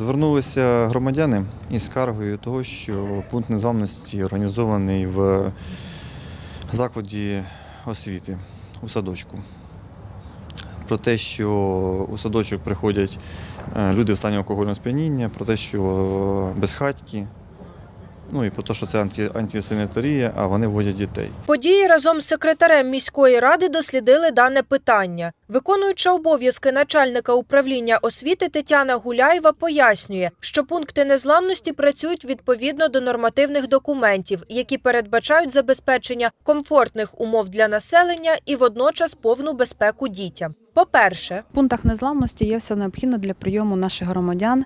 Звернулися громадяни із скаргою того, що пункт незламності організований в закладі освіти у садочку. Про те, що у садочок приходять е, люди в стані алкогольного сп'яніння, про те, що безхатькі. безхатьки, ну і про те, що це анті, антисанітарія, а вони водять дітей. Події разом з секретарем міської ради дослідили дане питання. Виконуюча обов'язки начальника управління освіти Тетяна Гуляєва пояснює, що пункти незламності працюють відповідно до нормативних документів, які передбачають забезпечення комфортних умов для населення і водночас повну безпеку дітям. По-перше, В пунктах незламності є все необхідне для прийому наших громадян.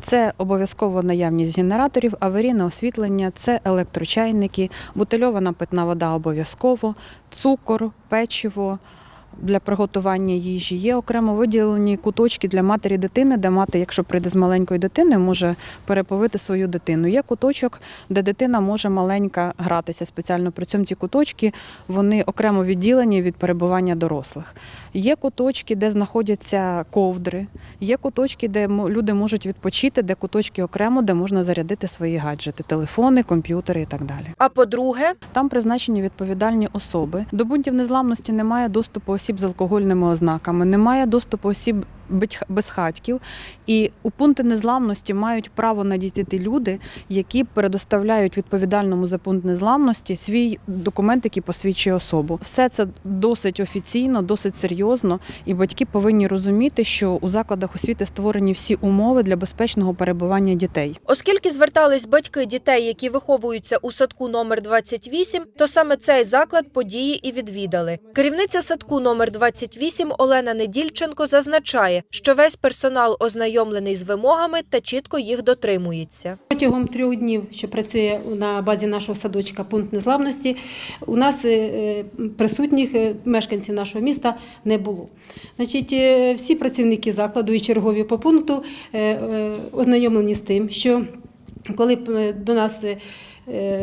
Це обов'язково наявність генераторів, аварійне освітлення, це електрочайники, бутильована питна вода обов'язково, цукор, печиво. Для приготування їжі є окремо виділені куточки для матері дитини, де мати, якщо прийде з маленькою дитиною, може переповити свою дитину. Є куточок, де дитина може маленька гратися спеціально. При цьому ці куточки вони окремо відділені від перебування дорослих. Є куточки, де знаходяться ковдри, є куточки, де люди можуть відпочити, де куточки окремо, де можна зарядити свої гаджети, телефони, комп'ютери і так далі. а по-друге, Там призначені відповідальні особи. До пунктів незламності немає доступу осіб з алкогольними ознаками, немає доступу осіб безхатьків. І у пункти незламності мають право надійти люди, які предоставляють відповідальному за пункт незламності свій документ, який посвідчує особу. Все це досить офіційно, досить серйозно, і батьки повинні розуміти, що у закладах освіти створені всі умови для безпечного перебування дітей. Оскільки звертались батьки дітей, які виховуються у садку номер 28, то саме цей заклад події і відвідали. Керівниця садку номер 28 Олена Недільченко зазначає, що весь персонал ознайомлений з вимогами та чітко їх дотримується. Протягом трьох днів, що працює на базі нашого садочка пункт незламності, у нас е, присутніх е, мешканців нашого міста не було. Значить, е, всі працівники закладу і чергові по пункту ознайомлені з тим, що коли до нас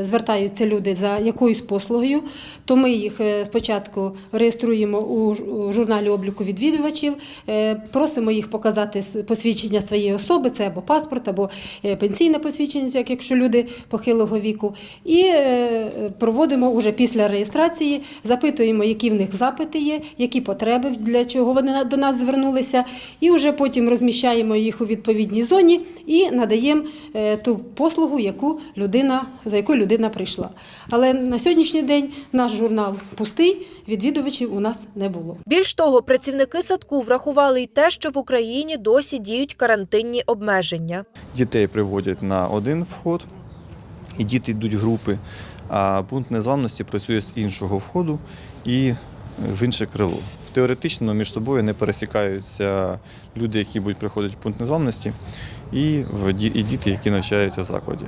звертаються люди за якоюсь послугою, то ми їх е, спочатку реєструємо у журналі обліку відвідувачів, е, просимо їх показати посвідчення своєї особи, це або паспорт, або е, пенсійне посвідчення, як якщо люди похилого віку. І е, проводимо уже після реєстрації, запитуємо, які в них запити є, які потреби, для чого вони до нас звернулися, і вже потім розміщаємо їх у відповідній зоні і надаємо е, ту послугу, яку людина, за яку людина прийшла. Але на сьогоднішній день наш журнал пустий, відвідувачів у нас не було. Більш того, працівники садку врахували й те, що в Україні досі діють карантинні обмеження. Дітей приводять на один вход, і діти йдуть групи, а пункт незламності працює з іншого входу і в інше крило. Теоретично між собою не пересікаються люди, які будуть приходити в пункт незламності, і в і діти, які навчаються в закладі.